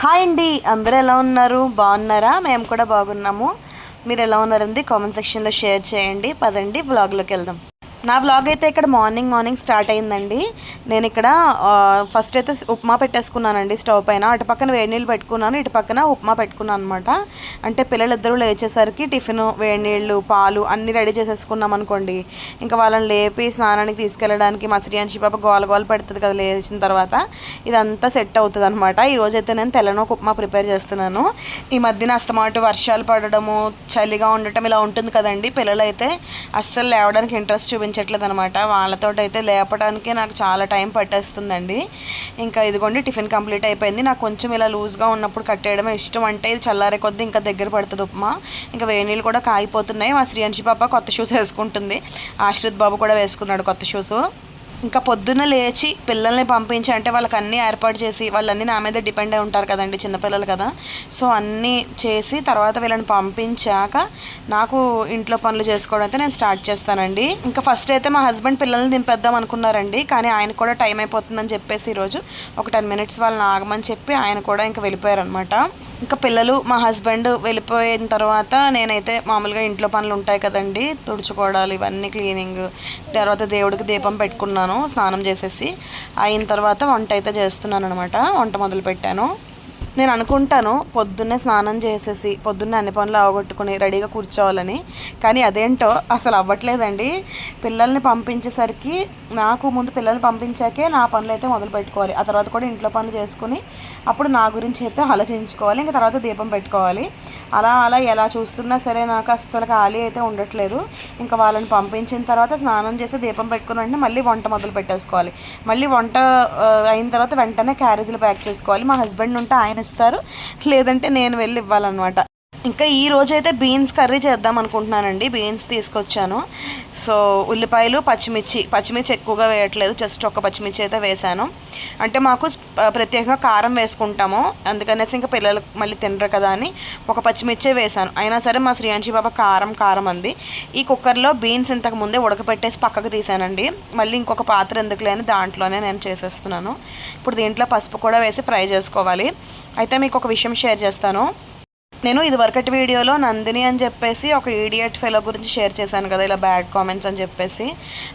Hi అండి అందరూ ఎలా ఉన్నారు? బాగున్నారా? మేము కూడా బాగున్నాము. మీరు ఎలా ఉన్నారండి? కామెంట్ సెక్షన్లో షేర్ చేయండి. పదండి బ్లాగ్లోకి వెళ్దాం. నా వ్లాగ్ అయితే ఇక్కడ మార్నింగ్ మార్నింగ్ స్టార్ట్ అయిందండి. నేను ఇక్కడ ఫస్ట్ అయితే ఉప్మా పెట్టేసుకున్నానండి స్టవ్ పైన. అటు పక్కన వేడి నీళ్ళు పెట్టుకున్నాను ఇటు పక్కన ఉప్మా పెట్టుకున్నాను అనమాట అంటే పిల్లలిద్దరూ లేచేసరికి టిఫిన్ వేడి నీళ్ళు పాలు అన్నీ రెడీ చేసేసుకున్నాం అనుకోండి. ఇంకా వాళ్ళని లేపి స్నానానికి తీసుకెళ్ళడానికి మా శ్రీయాంశి పాప గోల గోల పెడుతుంది కదా లేచిన తర్వాత. ఇదంతా సెట్ అవుతుంది అనమాట ఈరోజైతే నేను తెల్లనోక ఉప్మా ప్రిపేర్ చేస్తున్నాను. ఈ మధ్యన అస్తమాటు వర్షాలు పడడము చలిగా ఉండటం ఇలా ఉంటుంది కదండి. పిల్లలైతే అస్సలు లేవడానికి ఇంట్రెస్ట్ చూపించట్లేదు అనమాట వాళ్ళతో అయితే లేపడానికి నాకు చాలా టైం పట్టేస్తుందండి. ఇంకా ఇదిగోండి టిఫిన్ కంప్లీట్ అయిపోయింది. నాకు కొంచెం ఇలా లూజ్గా ఉన్నప్పుడు కట్టేయడమే ఇష్టం అంటే ఇది చల్లారే కొద్దీ ఇంకా దగ్గర పడుతుంది ఉప్మా. ఇంకా వేడి నీళ్ళు కూడా కాగిపోతున్నాయి. మా శ్రీయాంశి పాప కొత్త షూస్ వేసుకుంటుంది. ఆశ్రిత్ బాబు కూడా వేసుకున్నాడు కొత్త షూస్. ఇంకా పొద్దున్న లేచి పిల్లల్ని పంపించి అంటే వాళ్ళకి అన్నీ ఏర్పాటు చేసి వాళ్ళన్నీ నా మీద డిపెండ్ అయి ఉంటారు కదండి చిన్నపిల్లలు కదా. సో అన్నీ చేసి తర్వాత వీళ్ళని పంపించాక నాకు ఇంట్లో పనులు చేసుకోవడం అయితే నేను స్టార్ట్ చేస్తానండి. ఇంకా ఫస్ట్ అయితే మా హస్బెండ్ పిల్లల్ని దింపేద్దాం అనుకున్నారండి. కానీ ఆయన కూడా టైం అయిపోతుందని చెప్పేసి ఈరోజు ఒక టెన్ మినిట్స్ వాళ్ళని ఆగమని చెప్పి ఆయన కూడా ఇంకా వెళ్ళిపోయారనమాట ఇంకా పిల్లలు మా హస్బెండ్ వెళ్ళిపోయిన తర్వాత నేనైతే మామూలుగా ఇంట్లో పనులు ఉంటాయి కదండి. తుడుచుకోవడాలు ఇవన్నీ క్లీనింగ్. తర్వాత దేవుడికి దీపం పెట్టుకున్నాను స్నానం చేసేసి. అయిన తర్వాత వంట అయితే చేస్తున్నాను అనమాట వంట మొదలు పెట్టాను నేను అనుకుంటాను పొద్దున్నే స్నానం చేసేసి పొద్దున్నే అన్ని పనులు అవగొట్టుకుని రెడీగా కూర్చోవాలని. కానీ అదేంటో అసలు అవ్వట్లేదండి. పిల్లల్ని పంపించేసరికి నాకు ముందు పిల్లల్ని పంపించాకే నా పనులు అయితే మొదలు పెట్టుకోవాలి. ఆ తర్వాత కూడా ఇంట్లో పనులు చేసుకుని అప్పుడు నా గురించి అయితే ఆలోచించుకోవాలి. ఇంకా తర్వాత దీపం పెట్టుకోవాలి. అలా అలా ఎలా చూస్తున్నా సరే నాకు అస్సలు ఖాళీ అయితే ఉండట్లేదు. ఇంకా వాళ్ళని పంపించిన తర్వాత స్నానం చేసి దీపం పెట్టుకుని వెంటనే మళ్ళీ వంట మొదలు పెట్టేసుకోవాలి. మళ్ళీ వంట అయిన తర్వాత వెంటనే క్యారేజీలు ప్యాక్ చేసుకోవాలి. మా హస్బెండ్ ఉంటే ఆయన ఇస్తారు. లేదంటే నేను వెళ్ళి ఇవ్వాలన్నమాట. ఇంకా ఈ రోజు అయితే బీన్స్ కర్రీ చేద్దాం అనుకుంటున్నానండి. బీన్స్ తీసుకొచ్చాను. సో ఉల్లిపాయలు పచ్చిమిర్చి పచ్చిమిర్చి ఎక్కువగా వేయట్లేదు. జస్ట్ ఒక పచ్చిమిర్చి అయితే వేశాను. అంటే మాకు ప్రత్యేకంగా కారం వేసుకుంటాము. అందుకనేసి ఇంకా పిల్లలు మళ్ళీ తినరు కదా అని ఒక పచ్చిమిర్చే వేశాను. అయినా సరే మా శ్రీయాంశి బాబా కారం కారం అంది. ఈ కుక్కర్లో బీన్స్ ఇంతకు ముందే ఉడకపెట్టేసి పక్కకు తీసానండి మళ్ళీ ఇంకొక పాత్ర ఎందుకు లేని దాంట్లోనే నేను చేసేస్తున్నాను. ఇప్పుడు దీంట్లో పసుపు కూడా వేసి ఫ్రై చేసుకోవాలి. అయితే మీకు ఒక విషయం షేర్ చేస్తాను. నేను ఇది వరకటి వీడియోలో నందిని అని చెప్పేసి ఒక ఈడియట్ ఫెలో గురించి షేర్ చేశాను కదా ఇలా బ్యాడ్ కామెంట్స్ అని చెప్పేసి.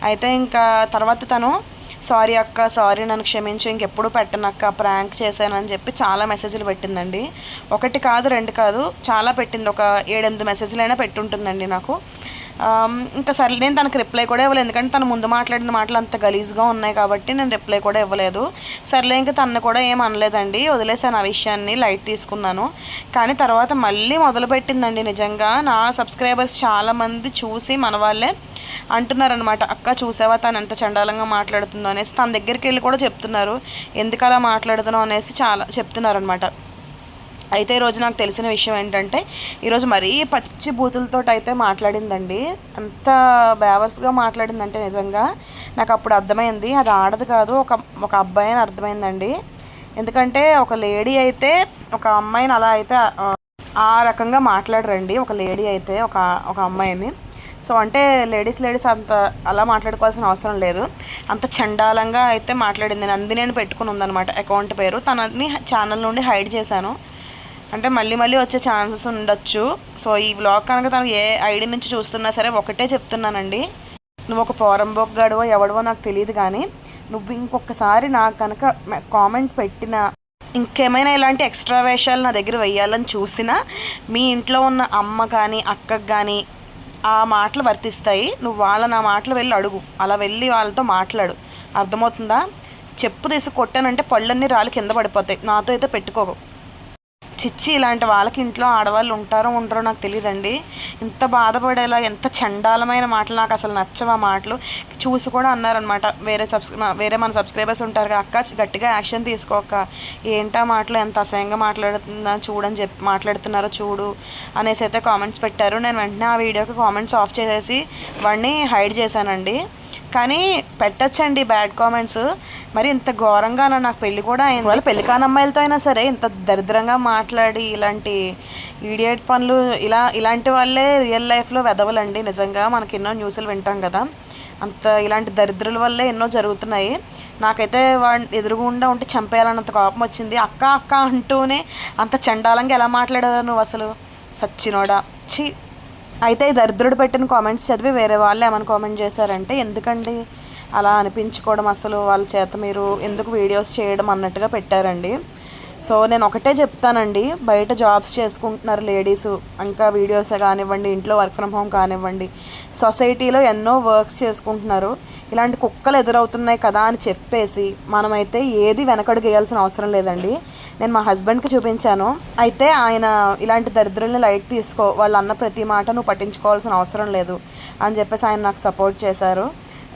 అయితే ఇంకా తర్వాత తను సారీ అక్క సారీ నన్ను క్షమించు ఇంకెప్పుడు పెట్టనక్క ప్రాంక్ చేశానని చెప్పి చాలా మెసేజ్లు పెట్టిందండి. ఒకటి కాదు రెండు కాదు చాలా పెట్టింది. ఒక ఏడెనిమిది మెసేజ్లు అయినా పెట్టుంటుందండి నాకు. ఇంకా సరే నేను తనకు రిప్లై కూడా ఇవ్వలేదు. ఎందుకంటే తను ముందు మాట్లాడిన మాటలు అంత గలీజ్గా ఉన్నాయి కాబట్టి నేను రిప్లై కూడా ఇవ్వలేదు. సర్లే ఇంకా తను కూడా ఏం అనలేదండి. వదిలేసాను ఆ విషయాన్ని లైట్ తీసుకున్నాను. కానీ తర్వాత మళ్ళీ మొదలుపెట్టిందండి నిజంగా. నా సబ్స్క్రైబర్స్ చాలామంది చూసి మన వాళ్ళే అంటున్నారనమాట అక్క చూసావా తను ఎంత చండాలంగా మాట్లాడుతుందో? అనేసి తన దగ్గరికి వెళ్ళి కూడా చెప్తున్నారు. ఎందుకు అలా మాట్లాడుతున్నావు? అనేసి చాలా చెప్తున్నారనమాట అయితే ఈరోజు నాకు తెలిసిన విషయం ఏంటంటే ఈరోజు మరీ పచ్చి బూతులతో అయితే మాట్లాడిందండి. అంత బ్యావర్స్గా మాట్లాడిందంటే నిజంగా నాకు అప్పుడు అర్థమైంది. అది ఆడదు కాదు ఒక ఒక అబ్బాయి అని అర్థమైందండి. ఎందుకంటే ఒక లేడీ అయితే ఒక అమ్మాయిని అలా అయితే ఆ రకంగా మాట్లాడరండి. ఒక లేడీ అయితే ఒక ఒక అమ్మాయిని. సో అంటే లేడీస్ లేడీస్ అంత అలా మాట్లాడుకోవాల్సిన అవసరం లేదు. అంత చండాలంగా అయితే మాట్లాడింది నందిని నేను పెట్టుకుని ఉందన్నమాట అకౌంట్ పేరు. తనని ఛానల్ నుండి హైడ్ చేశాను. అంటే మళ్ళీ మళ్ళీ వచ్చే ఛాన్సెస్ ఉండొచ్చు. సో ఈ బ్లాగ్ కనుక తను ఏ ఐడి నుంచి చూస్తున్నా సరే ఒకటే చెప్తున్నానండి. నువ్వు ఒక పోరంబోక్ గడవో ఎవడవో నాకు తెలియదు కానీ నువ్వు ఇంకొకసారి నాకు కనుక కామెంట్ పెట్టిన ఇంకేమైనా ఇలాంటి ఎక్స్ట్రా వేషాలు నా దగ్గర వేయాలని చూసినా మీ ఇంట్లో ఉన్న అమ్మ కానీ అక్కకు కానీ ఆ మాటలు వర్తిస్తాయి. నువ్వు వాళ్ళ నా మాటలు వెళ్ళి అడుగు. అలా వెళ్ళి వాళ్ళతో మాట్లాడు. అర్థమవుతుందా? చెప్పు తీసి కొట్టానంటే పళ్ళన్నీ రాళ్ళు కింద పడిపోతాయి. నాతో అయితే పెట్టుకోకు. చిచ్చి ఇలాంటి వాళ్ళకి ఇంట్లో ఆడవాళ్ళు ఉంటారో ఉండరో నాకు తెలియదండి ఇంత బాధపడేలా ఎంత చండాలమైన మాటలు నాకు అసలు నచ్చవు ఆ మాటలు. చూసి కూడా అన్నారనమాట వేరే సబ్స్క్రై వేరే మన సబ్స్క్రైబర్స్ ఉంటారు అక్క గట్టిగా యాక్షన్ తీసుకోక ఏంటా మాటలు ఎంత అసహ్యంగా మాట్లాడుతున్నా చూడని చెప్పి మాట్లాడుతున్నారో చూడు అనేసి అయితే కామెంట్స్ పెట్టారు. నేను వెంటనే ఆ వీడియోకి కామెంట్స్ ఆఫ్ చేసేసి వాడిని హైడ్ చేశానండి. కానీ పెట్టచ్చండి బ్యాడ్ కామెంట్స్. మరి ఇంత ఘోరంగా నాకు పెళ్ళి కూడా అయింది. వాళ్ళు పెళ్ళి కాని అమ్మాయిలతో అయినా సరే ఇంత దరిద్రంగా మాట్లాడి ఇలాంటి ఈడియట్ పనులు ఇలా ఇలాంటి వాళ్ళే రియల్ లైఫ్లో వెదవలండి. నిజంగా మనకి ఎన్నో న్యూస్లు వింటాం కదా. అంత ఇలాంటి దరిద్రుల వల్లే ఎన్నో జరుగుతున్నాయి. నాకైతే వాడిని ఎదురుగుండా ఉంటే చంపేయాలన్నంత కోపం వచ్చింది. అక్క అక్క అంటూనే అంత చండాలంగా ఎలా మాట్లాడారు నువ్వు అసలు? సచ్చినోడా. ఛీ! అయితే దరిద్రుడు పెట్టిన కామెంట్స్ చదివి వేరే వాళ్ళు ఏమైనా కామెంట్ చేశారంటే ఎందుకండి అలా అనిపించుకోవడం అసలు? వాళ్ళ చేత మీరు ఎందుకు వీడియోస్ చేయడం? అన్నట్టుగా పెట్టారండి. సో నేను ఒకటే చెప్తానండి బయట జాబ్స్ చేసుకుంటున్నారు లేడీస్ ఇంకా వీడియోస్ కానివ్వండి ఇంట్లో వర్క్ ఫ్రమ్ హోమ్ కానివ్వండి. సొసైటీలో ఎన్నో వర్క్స్ చేసుకుంటున్నారు. ఇలాంటి కుక్కలు ఎదురవుతున్నాయి కదా అని చెప్పేసి మనమైతే ఏది వెనకడుగు వేయాల్సిన అవసరం లేదండి. నేను మా హస్బెండ్కి చూపించాను. అయితే ఆయన ఇలాంటి దరిద్రుల్ని లైట్ తీసుకో వాళ్ళు అన్న ప్రతి మాట నువ్వు పట్టించుకోవాల్సిన అవసరం లేదు అని చెప్పేసి ఆయన నాకు సపోర్ట్ చేశారు.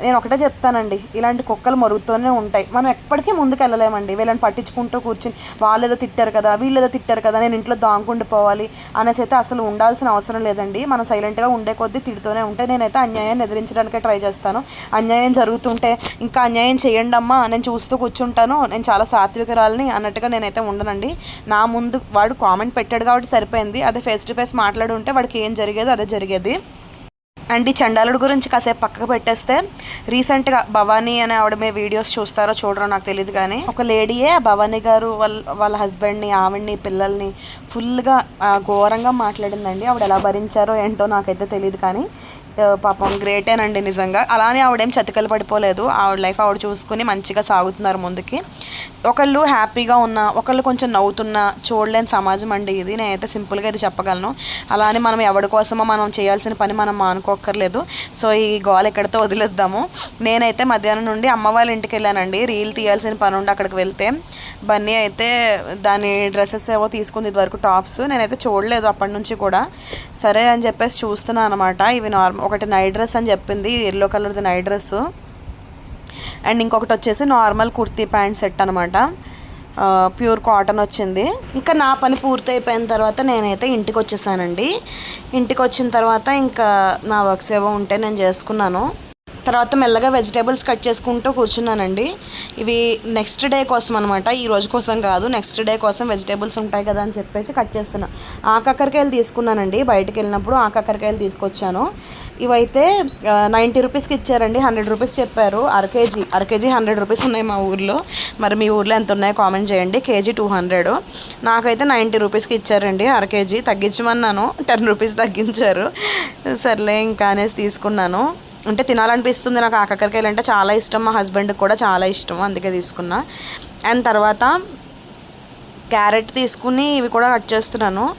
నేను ఒకటే చెప్తానండి. ఇలాంటి కుక్కలు మరుగుతూనే ఉంటాయి. మనం ఎప్పటికీ ముందుకు వెళ్ళలేమండి వీళ్ళని పట్టించుకుంటూ కూర్చుని వాళ్ళు ఏదో తిట్టారు కదా వీళ్ళు ఏదో తిట్టారు కదా నేను ఇంట్లో దాంకుండి పోవాలి అనేసి అయితే అసలు ఉండాల్సిన అవసరం లేదండి. మనం సైలెంట్గా ఉండే కొద్దీ తిడుతూనే ఉంటే నేనైతే అన్యాయాన్ని ఎదిరించడానికే ట్రై చేస్తాను. అన్యాయం జరుగుతుంటే ఇంకా అన్యాయం చేయండి అమ్మా నేను చూస్తూ కూర్చుంటాను. నేను చాలా సాత్వికరాలని అన్నట్టుగా నేనైతే ఉండనండి. నా ముందు వాడు కామెంట్ పెట్టాడు కాబట్టి సరిపోయింది. అదే ఫేస్ టు ఫేస్ మాట్లాడి ఉంటే వాడికి ఏం జరిగేది అదే జరిగేది. అండ్ ఈ చండాలుడు గురించి కాసేపు పక్కకు పెట్టేస్తే రీసెంట్గా భవానీ అనే ఆవిడ మీ వీడియోస్ చూస్తారో చూడరో నాకు తెలియదు కానీ ఒక లేడీయే భవానీ గారు వాళ్ళ వాళ్ళ హస్బెండ్ని ఆవిడ్ని పిల్లల్ని ఫుల్గా ఘోరంగా మాట్లాడిందండి. ఆవిడ ఎలా భరించారో ఏంటో నాకైతే తెలియదు కానీ పాపం గ్రేటేనండి నిజంగా. అలానే ఆవిడేం చతికలు పడిపోలేదు. ఆవిడ లైఫ్ ఆవిడ చూసుకుని మంచిగా సాగుతున్నారు ముందుకి. ఒకళ్ళు హ్యాపీగా ఉన్నా ఒకళ్ళు కొంచెం నవ్వుతున్నా చూడలేని సమాజం అండి ఇది. నేనైతే సింపుల్గా ఇది చెప్పగలను. అలానే మనం ఎవరి కోసమో మనం చేయాల్సిన పని మనం మానుకోక్కర్లేదు. సో ఈ గోల్ ఎక్కడితో వదిలేద్దాము. నేనైతే మధ్యాహ్నం నుండి అమ్మ వాళ్ళ ఇంటికి వెళ్ళానండి. రీల్ తీయాల్సిన పని ఉండి అక్కడికి వెళ్తే. బన్నీ అయితే దాని డ్రెస్సెస్ ఏవో తీసుకుంది ఇదివరకు టాప్స్. నేనైతే చూడలేదు అప్పటి నుంచి కూడా. సరే అని చెప్పేసి చూస్తున్నాను అనమాట ఇవి నార్మల్ ఒకటి నైట్ డ్రెస్ అని చెప్పింది ఎల్లో కలర్ది నైట్ డ్రెస్. అండ్ ఇంకొకటి వచ్చేసి నార్మల్ కుర్తీ ప్యాంట్ సెట్ అనమాట ప్యూర్ కాటన్ వచ్చింది. ఇంకా నా పని పూర్తి అయిపోయిన తర్వాత నేనైతే ఇంటికి వచ్చేసానండి. ఇంటికి వచ్చిన తర్వాత ఇంకా నా వర్క్స్ ఏవో ఉంటే నేను చేసుకున్నాను. తర్వాత మెల్లగా వెజిటేబుల్స్ కట్ చేసుకుంటూ కూర్చున్నానండి. ఇవి నెక్స్ట్ డే కోసం అనమాట ఈ రోజు కోసం కాదు నెక్స్ట్ డే కోసం వెజిటేబుల్స్ ఉంటాయి కదా అని చెప్పేసి కట్ చేస్తున్నా. ఆ కాకరకాయలు తీసుకున్నానండి. బయటకు వెళ్ళినప్పుడు ఆ కాకరకాయలు తీసుకొచ్చాను. ఇవైతే నైంటీ రూపీస్కి ఇచ్చారండి. హండ్రెడ్ రూపీస్ చెప్పారు. అర కేజీ అర కేజీ హండ్రెడ్ రూపీస్ ఉన్నాయి మా ఊర్లో. మరి మీ ఊర్లో ఎంత ఉన్నాయో కామెంట్ చేయండి. KG two hundred. నాకైతే నైంటీ రూపీస్కి ఇచ్చారండి. అర కేజీ తగ్గించమన్నాను. టెన్ రూపీస్ తగ్గించారు. సర్లే ఇంకా అనేసి తీసుకున్నాను. అంటే తినాలనిపిస్తుంది నాకు ఆకాకరకాయలు అంటే చాలా ఇష్టం. మా హస్బెండ్కి కూడా చాలా ఇష్టం. అందుకే తీసుకున్నా. అండ్ తర్వాత క్యారెట్ తీసుకుని ఇవి కూడా కట్ చేస్తున్నాను.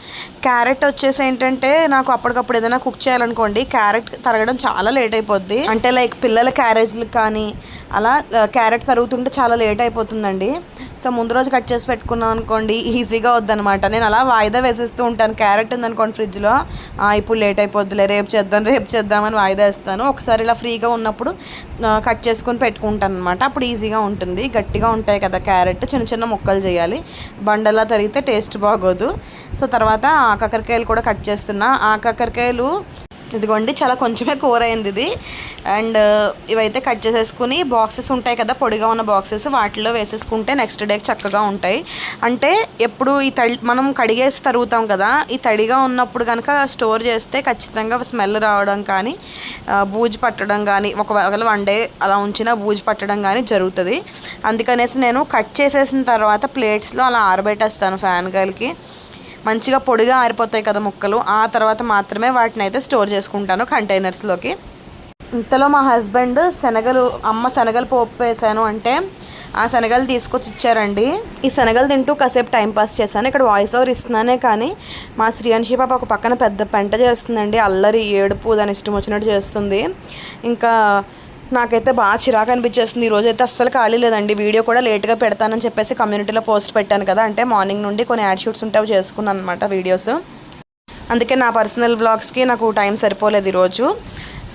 క్యారెట్ వచ్చేసి ఏంటంటే నాకు అప్పటికప్పుడు ఏదైనా కుక్ చేయాలనుకోండి క్యారెట్ తరగడం చాలా లేట్ అయిపోద్ది. అంటే లైక్ పిల్లల క్యారేజ్లకు కానీ అలా క్యారెట్ తరుగుతుంటే చాలా లేట్ అయిపోతుందండి. సో ముందు రోజు కట్ చేసి పెట్టుకున్నాం అనుకోండి ఈజీగా వద్దనమాట నేను అలా వాయిదా వేసేస్తూ ఉంటాను క్యారెట్ ఉందనుకోండి ఫ్రిడ్జ్లో ఇప్పుడు లేట్ అయిపోద్దిలే రేపు చేద్దాం రేపు చేద్దామని వాయిదా వేస్తాను. ఒకసారి ఇలా ఫ్రీగా ఉన్నప్పుడు కట్ చేసుకొని పెట్టుకుంటాను అనమాట అప్పుడు ఈజీగా ఉంటుంది. గట్టిగా ఉంటాయి కదా క్యారెట్ చిన్న చిన్న ముక్కలు చేయాలి. బండలా తరిగితే టేస్ట్ బాగోదు. సో తర్వాత ఆ కాకరకాయలు కూడా కట్ చేస్తున్నా. ఆ కాకరకాయలు ఇదిగోండి చాలా కొంచెమే కూర అయింది ఇది. అండ్ ఇవైతే కట్ చేసేసుకుని బాక్సెస్ ఉంటాయి కదా పొడిగా ఉన్న బాక్సెస్ వాటిలో వేసేసుకుంటే నెక్స్ట్ డేకి చక్కగా ఉంటాయి. అంటే ఎప్పుడు ఈ తడి మనం కడిగేసి తరుగుతాం కదా ఈ తడిగా ఉన్నప్పుడు కనుక స్టోర్ చేస్తే ఖచ్చితంగా స్మెల్ రావడం కానీ బూజు పట్టడం కానీ ఒకవేళ వన్ డే అలా ఉంచినా బూజు పట్టడం కానీ జరుగుతుంది. అందుకనేసి నేను కట్ చేసేసిన తర్వాత ప్లేట్స్లో అలా ఆరబెట్టేస్తాను ఫ్యాన్ గాలికి. మంచిగా పొడిగా ఆరిపోతాయి కదా ముక్కలు. ఆ తర్వాత మాత్రమే వాటిని అయితే స్టోర్ చేసుకుంటాను కంటైనర్స్లోకి. ఇంతలో మా హస్బెండ్ శనగలు అమ్మ శనగలు పోపు వేసాను అంటే ఆ శనగలు తీసుకొచ్చి ఇచ్చారండి. ఈ శనగలు తింటూ కాసేపు టైంపాస్ చేశాను. ఇక్కడ వాయిస్ ఓవర్ ఇస్తున్నానే కానీ మా శ్రీయాన్షి పాప ఒక పక్కన పెద్ద పెంట చేస్తుందండి. అల్లరి ఏడుపు దాని ఇష్టం వచ్చినట్టు చేస్తుంది. ఇంకా నాకైతే బాగా చిరాకు అనిపించేస్తుంది. ఈ రోజైతే అయితే అస్సలు ఖాళీ లేదండి. వీడియో కూడా లేట్గా పెడతానని చెప్పేసి కమ్యూనిటీలో పోస్ట్ పెట్టాను కదా. అంటే మార్నింగ్ నుండి కొన్ని యాడ్ షూట్స్ ఉంటే అవి చేసుకున్నాను అనమాట వీడియోస్. అందుకే నా పర్సనల్ బ్లాగ్స్కి నాకు టైం సరిపోలేదు ఈరోజు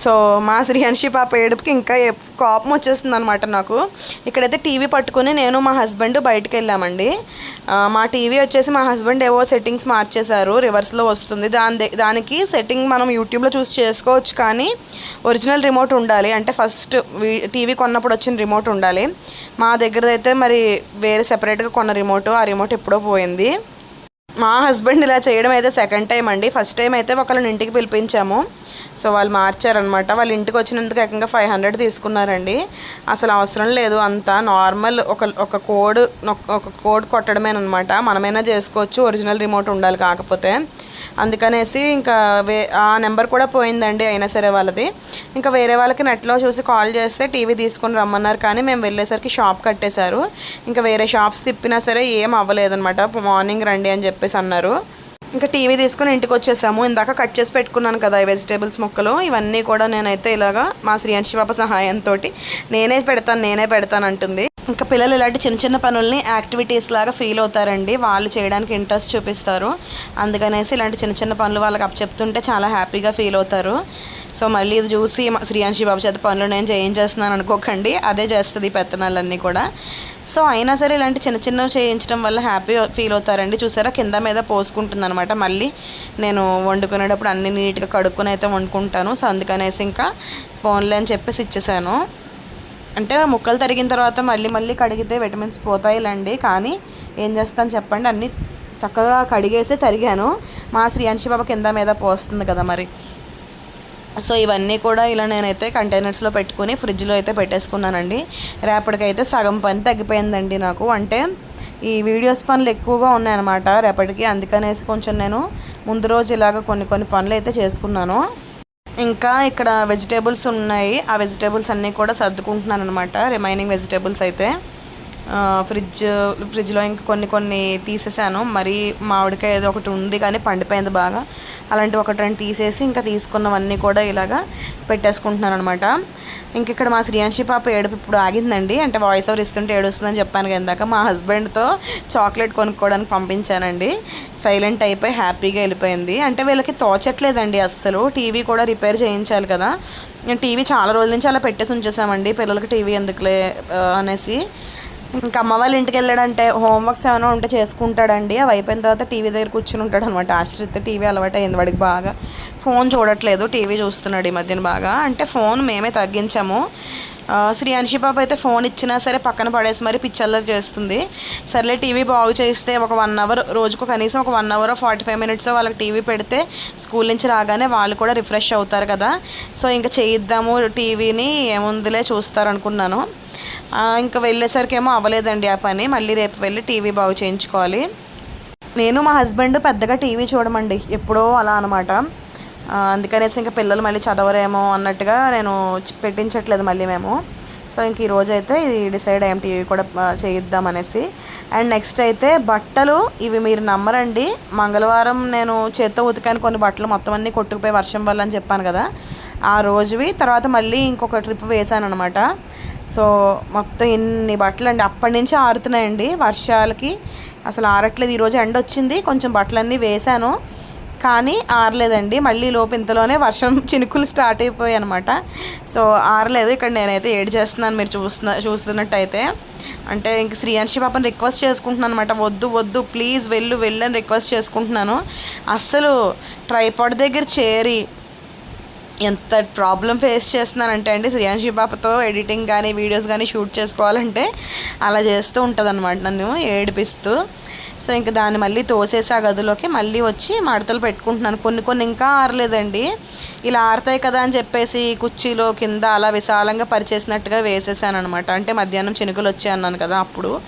సో మా శ్రీహన్షి పాప ఏడుపుకి ఇంకా కోపం వచ్చేస్తుంది అనమాట నాకు. ఇక్కడైతే టీవీ పట్టుకుని నేను మా హస్బెండ్ బయటకు వెళ్ళామండి. మా టీవీ వచ్చేసి మా హస్బెండ్ ఏవో సెట్టింగ్స్ మార్చేశారు రివర్స్లో వస్తుంది. దాని దానికి సెట్టింగ్ మనం యూట్యూబ్లో చూసి చేసుకోవచ్చు కానీ ఒరిజినల్ రిమోట్ ఉండాలి. అంటే ఫస్ట్ టీవీ కొన్నప్పుడు వచ్చిన రిమోట్ ఉండాలి. మా దగ్గర అయితే మరి వేరే సెపరేట్గా కొన్న రిమోట్ ఆ రిమోట్ ఎప్పుడో పోయింది. మా హస్బెండ్ ఇలా చేయడం అయితే సెకండ్ టైం అండి. ఫస్ట్ టైం అయితే ఒకళ్ళని ఇంటికి పిలిపించాము. సో వాళ్ళు మార్చారనమాట వాళ్ళు ఇంటికి వచ్చినందుకు ఏకంగా ఫైవ్ హండ్రెడ్ తీసుకున్నారండి. అసలు అవసరం లేదు అంత. నార్మల్ ఒక ఒక కోడ్ ఒక కోడ్ కొట్టడమేనమాట మనమైనా చేసుకోవచ్చు. ఒరిజినల్ రిమోట్ ఉండాలి కాకపోతే. అందుకనేసి ఇంకా వే ఆ నెంబర్ కూడా పోయిందండి అయినా సరే వాళ్ళది. ఇంకా వేరే వాళ్ళకి నెట్లో చూసి కాల్ చేస్తే టీవీ తీసుకుని రమ్మన్నారు. కానీ మేము వెళ్ళేసరికి షాప్ కట్టేశారు. ఇంకా వేరే షాప్స్ తిప్పినా సరే ఏం అవ్వలేదన్నమాట. మార్నింగ్ రండి అని చెప్పేసి అన్నారు. ఇంకా టీవీ తీసుకుని ఇంటికి వచ్చేసాము. ఇందాక కట్ చేసి పెట్టుకున్నాను కదా ఈ వెజిటేబుల్స్ మొక్కలు. ఇవన్నీ కూడా నేనైతే ఇలాగా మా శ్రీయాంశి పాప సహాయంతో నేనే పెడతాను నేనే పెడతాను అంటుంది. ఇంకా పిల్లలు ఇలాంటి చిన్న చిన్న పనుల్ని యాక్టివిటీస్ లాగా ఫీల్ అవుతారండి. వాళ్ళు చేయడానికి ఇంట్రెస్ట్ చూపిస్తారు. అందుకనేసి ఇలాంటి చిన్న చిన్న పనులు వాళ్ళకి అప్ చెప్తుంటే చాలా హ్యాపీగా ఫీల్ అవుతారు. సో మళ్ళీ ఇది చూసి శ్రీయాంశి బాబు చేత పనులు నేను చేయించేస్తున్నాను అనుకోకండి. అదే చేస్తుంది పెత్తనాలన్నీ కూడా. సో అయినా సరే ఇలాంటి చిన్న చిన్నవి చేయించడం వల్ల హ్యాపీ ఫీల్ అవుతారండి. చూసారా? కింద మీద పోసుకుంటుంది అనమాట మళ్ళీ నేను వండుకునేటప్పుడు అన్ని నీట్గా కడుక్కుని అయితే వండుకుంటాను. సో అందుకనేసి ఇంకా ఫోన్లే అని చెప్పేసి ఇచ్చేసాను. అంటే ముక్కలు తరిగిన తర్వాత మళ్ళీ మళ్ళీ కడిగితే విటమిన్స్ పోతాయిలండి. కానీ ఏం చేస్తాను చెప్పండి? అన్నీ చక్కగా కడిగేసి తరిగాను. మా శ్రీయాంశి బాబు కింద మీద పోస్తుంది కదా మరి. సో ఇవన్నీ కూడా ఇలా నేనైతే కంటైనర్స్లో పెట్టుకుని ఫ్రిడ్జ్లో అయితే పెట్టేసుకున్నానండి. రేపటికైతే సగం పని తగ్గిపోయిందండి నాకు. అంటే ఈ వీడియోస్ పనులు ఎక్కువగా ఉన్నాయన్నమాట రేపటికి. అందుకనేసి కొంచెం నేను ముందు రోజు ఇలాగ కొన్ని కొన్ని పనులు అయితే చేసుకున్నాను. ఇంకా ఇక్కడ వెజిటేబుల్స్ ఉన్నాయి. ఆ వెజిటేబుల్స్ అన్నీ కూడా సర్దుకుంటున్నాను అనమాట రిమైనింగ్ వెజిటేబుల్స్ అయితే. ఫ్రిడ్జ్ ఫ్రిడ్జ్లో ఇంకా కొన్ని కొన్ని తీసేసాను. మరి మామిడికాయ ఏదో ఒకటి ఉంది కానీ పండిపోయింది బాగా. అలాంటి ఒకటి రెండు తీసేసి ఇంకా తీసుకున్నవన్నీ కూడా ఇలాగా పెట్టేసుకుంటున్నాను అనమాట ఇంక ఇక్కడ మా శ్రీయాంశి పాప ఏడుపు ఇప్పుడు ఆగిందండి. అంటే వాయిస్ ఓవర్ ఇస్తుంటే ఏడుస్తుందని చెప్పాను ఇందాక. మా హస్బెండ్తో చాక్లెట్ కొనుక్కోవడానికి పంపించానండి. సైలెంట్ అయిపోయి హ్యాపీగా వెళ్ళిపోయింది. అంటే వీళ్ళకి తోచట్లేదండి అస్సలు. టీవీ కూడా రిపేర్ చేయించాలి కదా. నేను టీవీ చాలా రోజుల నుంచి అలా పెట్టేసి ఉంచేసామండి. పిల్లలకి టీవీ ఎందుకులే అనేసి. ఇంకా అమ్మ వాళ్ళ ఇంటికి వెళ్ళాడంటే హోంవర్క్స్ ఏమైనా ఉంటే చేసుకుంటాడండి. అవి అయిపోయిన తర్వాత టీవీ దగ్గర కూర్చుని ఉంటాడు అనమాట ఆశ్రిత టీవీ అలవాటు అయింది. వాడికి బాగా ఫోన్ చూడట్లేదు. టీవీ చూస్తున్నాడు ఈ మధ్యన బాగా. అంటే ఫోన్ మేమే తగ్గించాము. శ్రీ అంశి బాబు అయితే ఫోన్ ఇచ్చినా సరే పక్కన పడేసి మరి పిచ్చల్లర్ చేస్తుంది. సర్లే టీవీ బాగు చేస్తే ఒక వన్ అవర్ రోజుకు కనీసం ఒక one hour forty five minutes వాళ్ళకి టీవీ పెడితే స్కూల్ నుంచి రాగానే వాళ్ళు కూడా రిఫ్రెష్ అవుతారు కదా. సో ఇంకా చేయిద్దాము టీవీని. ఏముందిలే చూస్తారు అనుకున్నాను ఇంకా వెళ్ళేసరికి ఏమో అవ్వలేదండి ఆ పని. మళ్ళీ రేపు వెళ్ళి టీవీ బాగు చేయించుకోవాలి. నేను మా హస్బెండ్ పెద్దగా టీవీ చూడమండి. ఎప్పుడో అలా అనమాట. అందుకనేసి ఇంకా పిల్లలు మళ్ళీ చదవరేమో అన్నట్టుగా నేను పెట్టించట్లేదు మళ్ళీ మేము. సో ఇంక ఈరోజు అయితే ఇది డిసైడ్ అయ్యాం టీవీ కూడా చేయిద్దాం అనేసి అండ్ నెక్స్ట్ అయితే బట్టలు ఇవి మీరు నమ్మరండి. మంగళవారం నేను చేత్తో ఉతికాను కొన్ని బట్టలు. మొత్తం అన్నీ కొట్టుకుపోయి వర్షం వల్ల అని చెప్పాను కదా. ఆ రోజువి. తర్వాత మళ్ళీ ఇంకొక ట్రిప్ వేసాను అనమాట సో మొత్తం ఎన్ని బట్టలు అండి అప్పటి నుంచి ఆరుతున్నాయండి వర్షాలకి. అసలు ఆరట్లేదు ఈరోజు ఎండ వచ్చింది కొంచెం బట్టలన్నీ వేశాను. కానీ ఆరలేదండి. మళ్ళీ లోపు ఇంతలోనే వర్షం చినుకులు స్టార్ట్ అయిపోయాయి అనమాట సో ఆరలేదు. ఇక్కడ నేనైతే ఏడు చేస్తున్నాను మీరు చూస్తున్న చూస్తున్నట్టయితే. అంటే ఇంక శ్రీయాంశి పాపని రిక్వెస్ట్ చేసుకుంటున్నాను అనమాట వద్దు వద్దు ప్లీజ్ వెళ్ళు వెళ్ళు అని రిక్వెస్ట్ చేసుకుంటున్నాను. అస్సలు ట్రైపాడ్ దగ్గర చేరి ఎంత ప్రాబ్లం ఫేస్ చేస్తున్నానంటే అండి శ్రీయాంశి పాపతో ఎడిటింగ్ కానీ వీడియోస్ కానీ షూట్ చేసుకోవాలంటే అలా చేస్తూ ఉంటుంది అనమాట నన్ను ఏడిపిస్తూ. సో ఇంకా దాన్ని మళ్ళీ తోసేసి ఆ గదిలోకి మళ్ళీ వచ్చి మడతలు పెట్టుకుంటున్నాను. కొన్ని కొన్ని ఇంకా ఆరలేదండి. ఇలా ఆరుతాయి కదా అని చెప్పేసి కుర్చీలో కింద అలా విశాలంగా పరిచేసినట్టుగా వేసేసాను అనమాట అంటే మధ్యాహ్నం చినుకులు వచ్చాయి అన్నాను కదా అప్పుడు.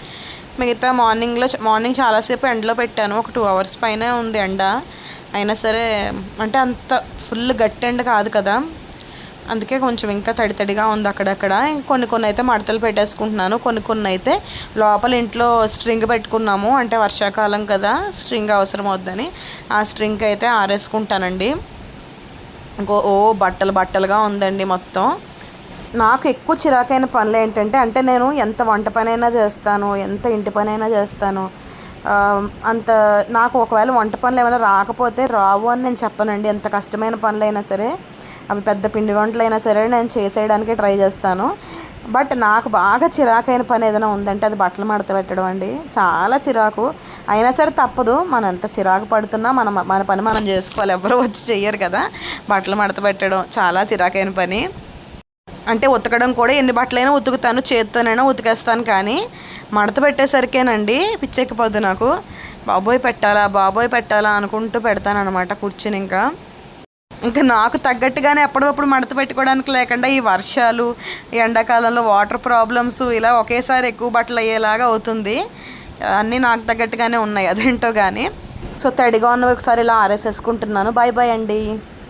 మిగతా మార్నింగ్లో మార్నింగ్ చాలాసేపు ఎండలో పెట్టాను. ఒక టూ అవర్స్ పైన ఉంది ఎండ. అయినా సరే అంటే అంత ఫుల్ గట్టి ఎండ కాదు కదా. అందుకే కొంచెం ఇంకా తడి తడిగా ఉంది అక్కడక్కడ. ఇంక కొన్ని కొన్ని అయితే మడతలు పెట్టేసుకుంటున్నాను. కొన్ని కొన్ని అయితే లోపల ఇంట్లో స్ట్రింగ్ పెట్టుకున్నాము. అంటే వర్షాకాలం కదా స్ట్రింగ్ అవసరం అవుద్దని. ఆ స్ట్రింగ్ అయితే ఆరేసుకుంటానండి. ఇంకో ఓ బట్టలు బట్టలుగా ఉందండి మొత్తం. నాకు ఎక్కువ చిరాకైన పనులు ఏంటంటే అంటే నేను ఎంత వంట పనైనా చేస్తాను ఎంత ఇంటి పనైనా చేస్తాను. అంత నాకు ఒకవేళ వంట పనులు ఏమైనా రాకపోతే రావు అని నేను చెప్పనండి. ఎంత కష్టమైన పనులైనా సరే అవి పెద్ద పిండి వంటలు అయినా సరే నేను చేసేయడానికి ట్రై చేస్తాను. బట్ నాకు బాగా చిరాకైన పని ఏదైనా ఉందంటే అది బట్టలు మడత పెట్టడం అండి. చాలా చిరాకు. అయినా సరే తప్పదు. మనం ఎంత చిరాకు పడుతున్నా మనం మన పని మనం చేసుకోవాలి. ఎవరు వచ్చి చెయ్యరు కదా. బట్టలు మడత పెట్టడం చాలా చిరాకైన పని. అంటే ఉతకడం కూడా ఎన్ని బట్టలైనా ఉతుకుతాను చేత్తోనైనా ఉతికేస్తాను కానీ మడత పెట్టేసరికేనండి పిచ్చెక్కిపోద్ది నాకు. బాబోయ్ పెట్టాలా బాబోయ్ పెట్టాలా అనుకుంటూ పెడతాను అనమాట కూర్చుని ఇంకా ఇంకా నాకు తగ్గట్టుగానే ఎప్పటికప్పుడు మడత పెట్టుకోవడానికి లేకుండా ఈ వర్షాలు ఎండాకాలంలో వాటర్ ప్రాబ్లమ్స్ ఇలా ఒకేసారి ఎక్కువ బట్టలు అయ్యేలాగా అవుతుంది. అన్నీ నాకు తగ్గట్టుగానే ఉన్నాయి అదేంటో కానీ సో తడిగా ఉన్నవి ఒకసారి ఇలా ఆరేసేసుకుంటున్నాను. బాయ్ బాయ్ అండి.